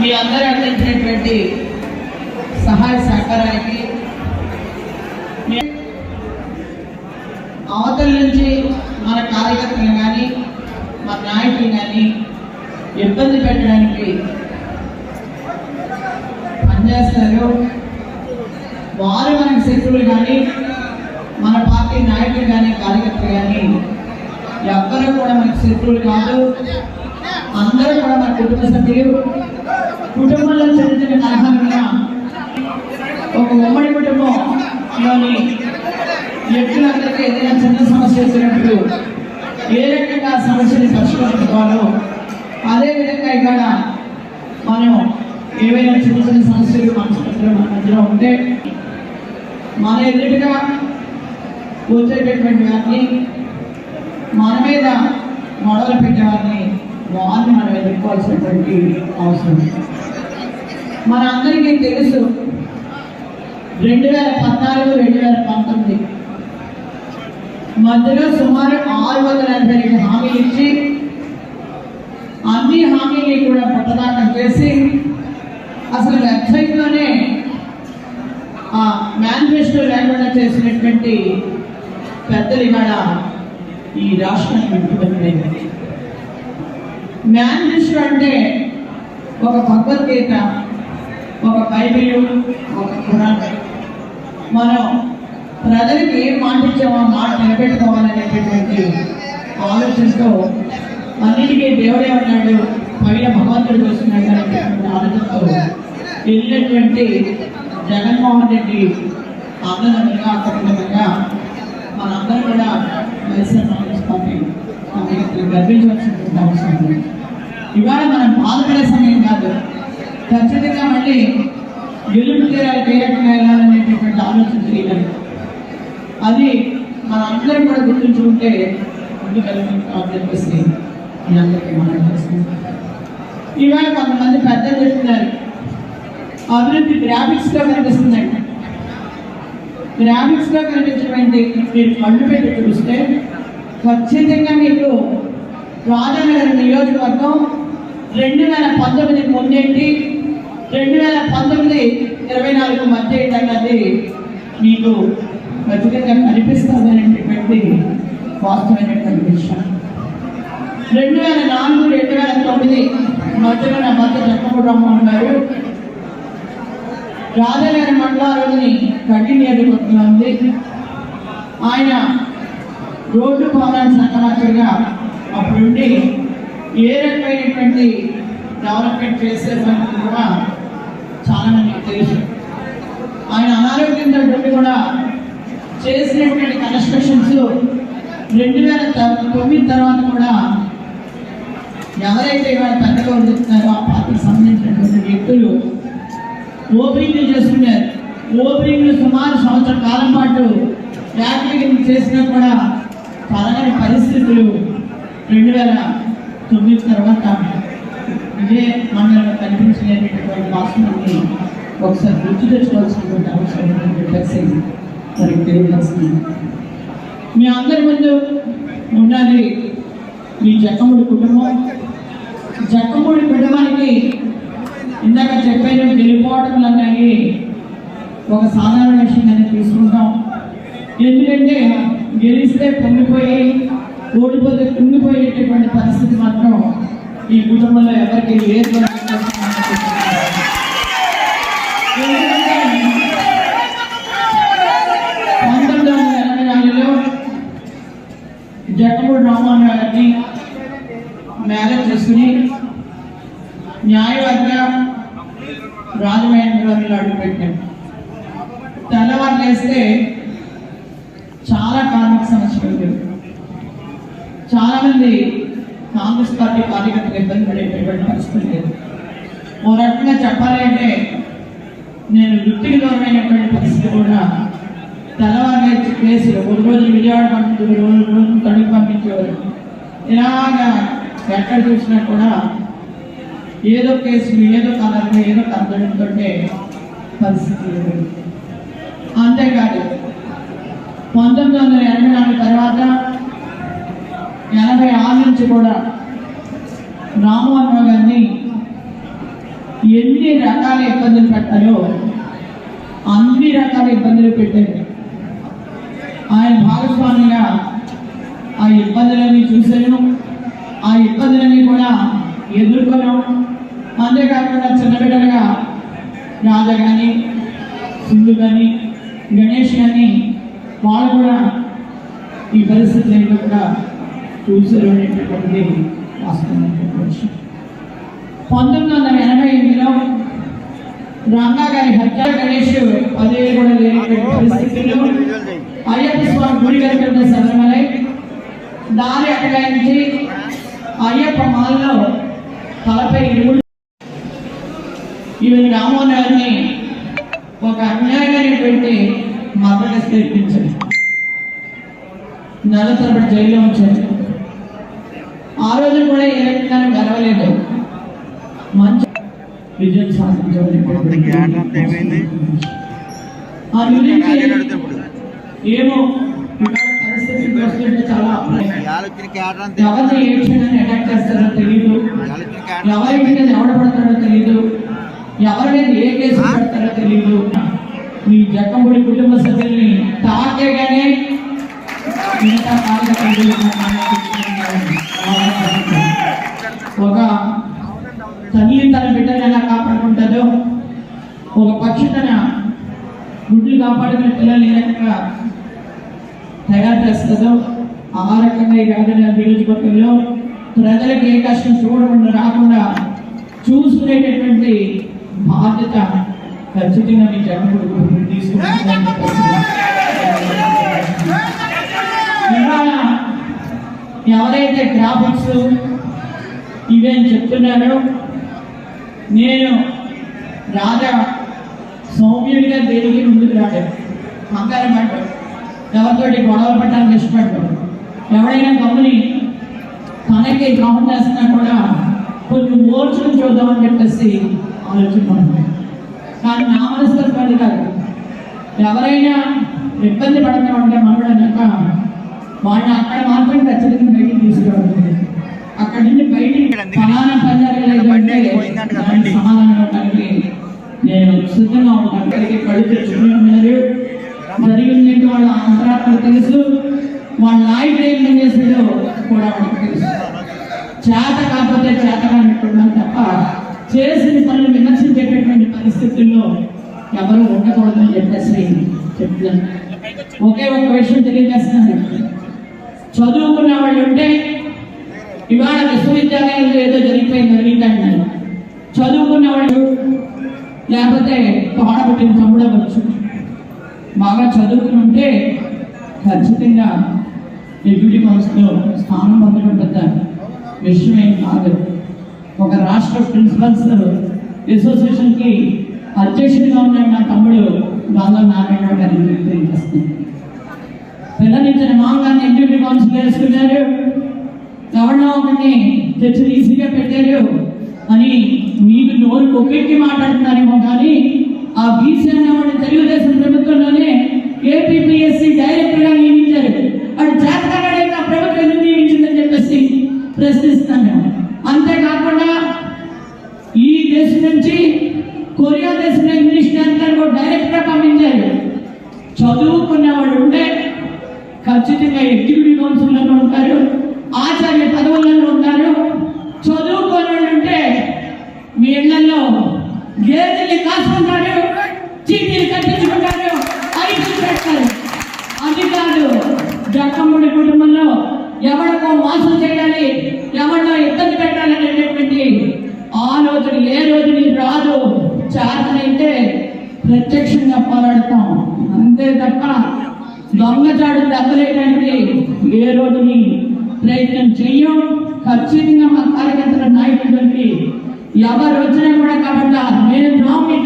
మీ అందరూ అందించినటువంటి సహాయ సహకారానికి అవతల నుంచి మన కార్యకర్తలు కానీ మన నాయకులు కానీ ఇబ్బంది పెట్టడానికి పనిచేస్తారు. వారు మనకి శత్రువులు కానీ మన పార్టీ నాయకులు కానీ కార్యకర్తలు కానీ ఎవ్వరూ కూడా మనకి శత్రువులు కాదు. అందరూ కూడా మన కుటుంబ సభ్యులు. కుటుంబంలో చిన్న చిన్న ఒక ఉమ్మడి కుటుంబంలోని వ్యక్తులందరికీ ఏదైనా చిన్న సమస్య వచ్చినప్పుడు ఏ రకంగా సమస్యని పరిష్కరించుకోవాలో అదేవిధంగా ఇక్కడ మనం ఏవైనా చిన్న చిన్న సమస్యలు మనసుపత్రులు మన మధ్యలో ఉంటే మన ఎదుటిగా వచ్చేటటువంటి వారిని మన మీద మొదలు పెట్టేవారిని వారిని మనం ఎదుర్కోవాల్సినటువంటి అవసరం. మనందరికీ తెలుసు. రెండు వేల పద్నాలుగు రెండు వేల పంతొమ్మిది. మధ్యలో సుమారు ఆరు వందల ఎనభై రెండు హామీలు ఇచ్చి అన్ని హామీలు కూడా పుట్టదాకా చేసి అసలు వెబ్సైట్లోనే ఆ మేనిఫెస్టో లేకుండా చేసినటువంటి పెద్దలు ఇవాళ ఈ రాష్ట్రాన్ని విడిచిపెట్టలేదు మేనిఫెస్టో అంటే ఒక భగవద్గీత. ఒక బైబిల్ ఒక ఖురాన్ మనం ప్రజలకు ఏం మాట ఇచ్చామో ఆ మాట నిలబెట్టుకోవాలనేటటువంటి ఆలోచనతో అన్నిటికీ దేవుడే ఉన్నాడు పైన భగవంతుడు చూస్తున్నాడు అనేటువంటి ఆలోచనతో వెళ్ళినటువంటి జగన్మోహన్ రెడ్డి అన్నదమ్ములుగా అక్కడంగా మనందరం కూడా వైఎస్ఆర్ కాంగ్రెస్ పార్టీ కార్యకర్తలు గర్వించవలసినటువంటి అవసరం ఇవాళ మనం బాధపడే సమయం కాదు. ఖచ్చితంగా మళ్ళీ గెలుపు తీరాలు తీరకుండా వెళ్ళాలనేటటువంటి ఆలోచన చేయాలి అది మన అందరం కూడా గుర్తుంచుకుంటే ముందుకెళ్ళగలుగుతామని చెప్పేసి మీ అందరికీ మనం చేస్తున్నాం ఇవాళ కొంతమంది పెద్దలు చెప్తున్నారు అభివృద్ధి గ్రాఫిక్స్లో కనిపిస్తుందండి గ్రాఫిక్స్లో కనిపించినటువంటి మీరు కళ్ళు పెట్టి చూస్తే ఖచ్చితంగా మీకు రాజనగర్ నియోజకవర్గం రెండు వేల పంతొమ్మిది ముందేంటి రెండు వేల పంతొమ్మిది ఇరవై నాలుగు మధ్య ఏంటన్నది మీకు ఖచ్చితంగా కనిపిస్తుందనేటువంటి వాస్తవమైనటువంటి విషయం రెండు వేల నాలుగు రెండు వేల తొమ్మిది మధ్యలో నా భర్త జక్కపూడి ఉన్నారు గారు రాజనగర్ మండలాలని కంటిన్యూ ఉంది. ఆయన రోడ్డు భవనాన్ని సంకమాచంగా అప్పుడుండి ఏ రకమైనటువంటి డెవలప్మెంట్ చేసేదని కూడా చాలా మందికి తెలుసు. ఆయన అనారోగ్యంతో కూడా చేసినటువంటి కన్స్ట్రక్షన్స్ రెండు వేల తొమ్మిది తర్వాత కూడా ఎవరైతే ఇవాళ పెద్దగా ఉంటున్నారో ఆ పార్టీకి సంబంధించినటువంటి వ్యక్తులు ఓపెనింగ్లు చేస్తున్నారు. ఓపెనింగ్లు సుమారు సంవత్సర కాలం పాటు యాక్టివిటీ చేసినా కూడా పరగని పరిస్థితులు రెండు వేల తొమ్మిది తర్వాత ఇదే మండలంలో కనిపించలేనటువంటి వాస్తవాన్ని ఒకసారి గుర్తు తెచ్చుకోవాల్సినటువంటి అవసరం ఉందని చెప్పేసి తెలియదు మీ అందరి ముందు ఉండాలి మీ జక్కముడి కుటుంబం. జక్కముడి కుటుంబానికి ఇందాక చెప్పాను వెళ్ళిపోవటం అన్నాయి ఒక సాధారణ విషయంగానే తీసుకుంటాం. ఎందుకంటే గెలిస్తే పొంగిపోయి ఓడిపోతే కుంగిపోయేటటువంటి ఈ కుటుంబంలో ఎవరికి లేదు పంతొమ్మిది వందల ఎనభై నాలుగులో జగన్మోహన్ రామోహన్ గారిని మ్యారేజ్ చేసుకుని న్యాయవర్గ రాజమహేంద్రవరంలో అడుగుపెట్టాం తెల్లవారు లేస్తే చాలా కార్మిక సమస్యలు లేవు చాలా మంది కాంగ్రెస్ పార్టీ కార్యకర్తలు ఇబ్బంది పడేటటువంటి పరిస్థితి లేదు ఓ రకంగా చెప్పాలి అంటే నేను వృత్తికి దూరమైనటువంటి పరిస్థితి కూడా తెల్లవారు కేసులు ఒక రోజు విజయవాడ పంపించారు రోజు రోజు తణుకు పంపించేవారు ఇలాగా ఎక్కడ చూసినా కూడా ఏదో కేసులు ఏదో కలర్లు ఏదో కలగడంతో పరిస్థితి లేదు. అంతేకాదు పంతొమ్మిది వందల ఎనభై నాలుగు తర్వాత ఎనభై ఆరు నుంచి కూడా రామ్మోహన్ గారిని ఎన్ని రకాల ఇబ్బందులు పెట్టాలో అన్ని రకాల ఇబ్బందులు పెట్టారు. ఆయన భాగస్వామిగా ఆ ఇబ్బందులన్నీ చూశాను. ఆ ఇబ్బందులన్నీ కూడా ఎదుర్కొన్నాం. అంతేకాకుండా చిన్న బిడ్డలుగా రాజ కానీ సింధు కానీ గణేష్ కానీ వాళ్ళు కూడా ఈ పరిస్థితులు ఏంటో కూడా చూసారు అనేటటువంటిది వాస్తవమైనటువంటి విషయం పంతొమ్మిది వందల ఎనభై ఎనిమిదిలో రంగా గారి హత్య గణేష్ పదివేలు కూడా లేనటువంటి పరిస్థితుల్లో అయ్యప్ప స్వామి గుడి వెళ్తున్న శబరిమలై దారి అటగాయించి అయ్యప్ప మాల్లో తలపై ఇరుగుడు ఈవెన్ రామోహన్ గారిని ఒక అన్యాయమైనటువంటి మరణ తెప్పించారు. నెల తరబడి జైల్లో ఉంచారు ఆ రోజు కూడా ఏ గెలవలేదు మంచి విజయం గురించి ఏమో పరిస్థితి చాలా ఎవరిని ఏ క్షణాన్ని అటాక్ చేస్తారో తెలియదు ఎవరి మీద ఎవడ పడతారో తెలియదు ఎవరి మీద ఏ కేసు పెడతారో తెలియదు మీ జక్కముడి కుటుంబ సభ్యుల్ని తాకేగానే మిగతా కార్యకర్తలు ఒక తల్లి తన బిడ్డను ఎలా కాపాడుకుంటుందో ఒక పక్షి తన గుడ్లు కాపాడుకునే పిల్లలు ఏ రకంగా తయారు చేస్తుందో ఆ రకంగా ఈ రాజధాని నియోజకవర్గంలో ప్రజలకు ఏ కష్టం చూడకుండా రాకుండా చూసుకునేటటువంటి బాధ్యత ఖచ్చితంగా మీ జగన్ తీసుకుంటుందని ఎవరైతే గ్రాఫిక్స్ ఇవేం చెప్తున్నారో నేను రాజా సౌమ్యుడిగా దేనికి ముందుకు రాడు కంగారం పడ్డాడు ఎవరితోటి గొడవ పడ్డానికి ఇష్టపడ్డాడు ఎవడైనా గమని తనకి ద్రోహం చేస్తున్నా కూడా కొంచెం ఓర్చుకుని చూద్దామని చెప్పేసి ఆలోచించుకుంటున్నాను కానీ నా అది కాదు. ఎవరైనా ఇబ్బంది పడతా ఉంటే మనవడన్నాక వాళ్ళని అక్కడ మాత్రం ఖచ్చితంగా బయటికి తీసుకురావాలి. అక్కడి నుండి బయటికి ఫలానా పని జరగలేదు అంటే దానికి సమాధానం ఇవ్వడానికి నేను సిద్ధంగా ఉంటాను. తెచ్చుకుని ఉన్నారు జరిగింది వాళ్ళ అంతరాత్మ తెలుసు. వాళ్ళ నాయకుడు ఏం పని కూడా వాళ్ళకి తెలుసు. చేత కాకపోతే చేత కానట్టున్నాం తప్ప చేసిన పనులు విమర్శించేటటువంటి పరిస్థితుల్లో ఎవరు ఉండకూడదని చెప్పేసి చెప్తున్నాను. ఒకే ఒక విషయం తెలియజేస్తున్నాను. చదువుకున్న వాళ్ళు ఉంటే ఇవాళ విశ్వవిద్యాలయంలో ఏదో జరిగిపోయింది జరిగిందంటున్నారు చదువుకున్న వాళ్ళు లేకపోతే తోడబుట్టిన తమ్ముడు అవ్వచ్చు. బాగా చదువుకుని ఉంటే ఖచ్చితంగా డిప్యూటీ కౌన్సిల్లో స్థానం పొందడం పెద్ద విషయమేం కాదు. ఒక రాష్ట్ర ప్రిన్సిపల్స్ అసోసియేషన్కి అధ్యక్షుడిగా ఉన్న నా తమ్ముడు బాగా నారాయణ గారిని పిల్లలు ఇచ్చిన మామగారిని డిప్యూటీ కౌన్సిల్ వేసుకున్నారు. ఎవరినో ఒకరిని తెచ్చి ఈజీగా పెట్టారు. అని మీకు నోరు కొక్కెక్కి మాట్లాడుతున్నారేమో కానీ ఆ బీసీ అనేవాడు తెలుగుదేశం ప్రభుత్వంలోనే ఏపీపీఎస్సీ డైరెక్టర్గా నియమించారు. వాడు చేతకాడైతే ఆ ప్రభుత్వం ఎందుకు నియమించిందని చెప్పేసి ప్రశ్నిస్తాను అంతేకాకుండా ఈ దేశం నుంచి కొరియా దేశంలో ఇంగ్లీష్ డైరెక్టర్ డైరెక్ట్గా పంపించారు. చదువుకున్న వాళ్ళు ఉంటే ఖచ్చితంగా ఎగ్జిక్యూటివ్ కౌన్సిల్లో ఉంటారు ఆచార్య పదవులలో ఉంటారు చదువుకోని వాళ్ళు ఉంటే మీ ఇళ్ళలో గేదెల్ని కాసుకుంటారు చీటీలు కట్టించుకుంటారు ఐదు పెడతారు జక్కమ్ముడి కుటుంబంలో ఎవరికో మోసం చేయాలి ఎవరినో ఇబ్బంది పెట్టాలి అనేటటువంటి ఆలోచన ఏ రోజు నీకు రాదు. చేతనైతే ప్రత్యక్షంగా పోరాడతాం. అంతే తప్ప దొంగచాడు దెబ్బలేయడానికి ఏ రోజుని ప్రయత్నం చెయ్యం. ఖచ్చితంగా మా కార్యకర్తల నాయకుడికి ఎవరు వచ్చినా కూడా కాబట్టి నేను రాము మీ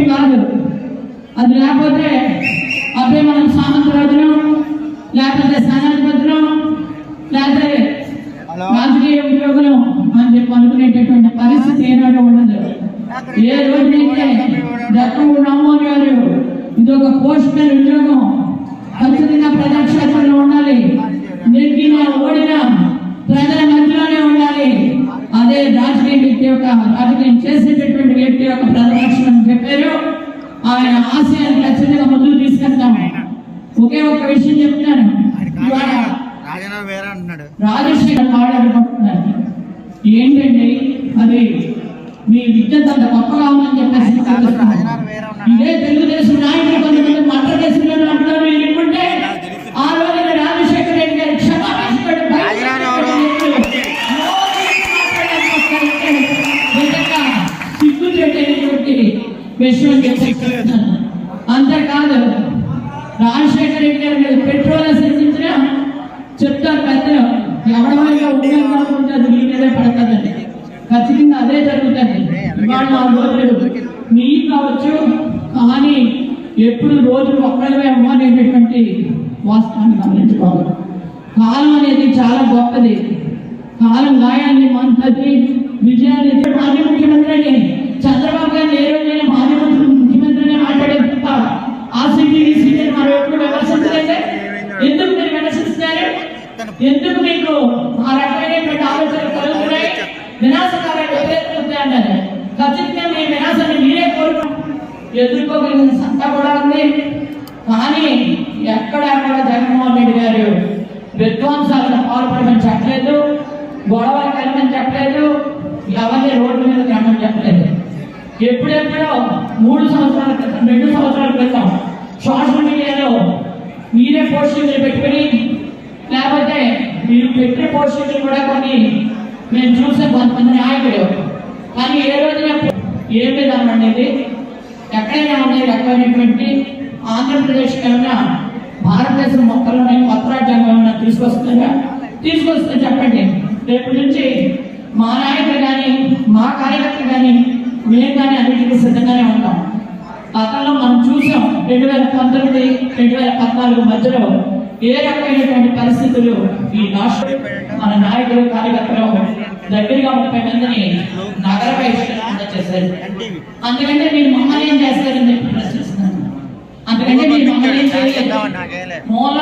ఒక క్రియేటివ్ కాదు. అది లేకపోతే అదే మనం సామంతరాజును లేకపోతే సేనాధిపతులు లేకపోతే రాజకీయ ఉద్యోగులు అని చెప్పి అనుకునేటటువంటి పరిస్థితి ఏనాడు ఉండదు. ఏ రోజైతే జక్కము రామ్మోహన్ గారు నిష్కర్షమైన ఉద్యోగం ఖచ్చితంగా ప్రజాక్షేత్రంలో ఉండాలి. నెగ్గిన ఓడిన ప్రజల మధ్యలోనే రాజకీయ వ్యక్తి యొక్క రాజకీయం చేసేటటువంటి వ్యక్తి యొక్క ప్రదర్శన అని చెప్పారు. ఆయన ఆశయాన్ని ఖచ్చితంగా ముందుకు తీసుకెళ్తాం. ఒకే ఒక్క విషయం చెప్తున్నాను. రాజశేఖర్ మాట్లాడుకుంటున్నారు ఏంటండి విషయం చెప్పేస్తున్నాను అంతేకాదు రాజశేఖర రెడ్డి గారి మీద పెట్రోల్ అసరించిన చెప్తారు పెద్దలు ఎవడమైనా ఉంటుంది మీ మీదే పడుతుందండి. ఖచ్చితంగా అదే జరుగుతుంది. ఇవాళ నాలుగు రోజులు మీకు కావచ్చు కానీ ఎప్పుడు రోజు ఒక్కడమే అవ్వనేటటువంటి వాస్తవాన్ని గమనించుకోవాలి. కాలం అనేది చాలా గొప్పది. కాలం గాయాన్ని మంతది విజయాన్ని మాజీ ముఖ్యమంత్రి అని చంద్రబాబు గారు ఏ రోజైనా మాజీ ముఖ్యమంత్రిని మాట్లాడే ఆ సీటీ ఈ సీటీ అని మనం ఎప్పుడు విమర్శించలేదే? ఎందుకు మీరు విమర్శిస్తున్నారు ఎందుకు మీకు ఆ రకమైనటువంటి ఆలోచనలు కలుగుతున్నాయి? వినాశకాలను ఎదురెత్తుతున్నాయి అన్నారు. ఖచ్చితంగా మీ వినాశాన్ని మీరే కోరుకుంటున్నారు ఎదుర్కోగలిగిన సత్తా కూడా ఉంది. కానీ ఎక్కడ కూడా జగన్మోహన్ రెడ్డి గారు విధ్వంసాలను పాల్పడమని చెప్పలేదు గొడవలు కలమని చెప్పలేదు ఎవరిని రోడ్డు మీద రమ్మని చెప్పలేదు. ఎప్పుడెప్పుడో మూడు సంవత్సరాల క్రితం రెండు సంవత్సరాల క్రితం సోషల్ మీడియాలో మీరే పోస్టింగ్లు పెట్టుకుని లేకపోతే మీరు పెట్టిన పోస్టింగ్లు కూడా కొన్ని మేము చూసే కొంతమంది నాయకుడు కానీ ఏ రోజున ఏ విధానం అనేది ఎక్కడైనా ఉన్నాయి రకమైనటువంటి ఆంధ్రప్రదేశ్ కన్నా భారతదేశం మొక్కలోనే కొత్త రాజ్యాంగం ఏమైనా తీసుకొస్తుందా? తీసుకొస్తే చెప్పండి. రేపు నుంచి మా నాయకులు కానీ మా కార్యకర్తలు కానీ మేము కానీ అన్నిటికీ సిద్ధంగానే ఉంటాం. గతంలో మనం చూసాం రెండు వేల పంతొమ్మిది రెండు వేల పద్నాలుగు మధ్యలో ఏ రకమైనటువంటి పరిస్థితులు ఈ రాష్ట్ర మన నాయకులు కార్యకర్తలు దగ్గరగా ముప్పై మందిని నగర బహిష్కరణ చేశారు అందుకంటే మీరు మమ్మల్ని ఏం చేస్తారని చెప్పి ప్రశ్నిస్తున్నాను. అందుకంటే మీరు మమ్మల్ని ఏం చేయలేదు. మూల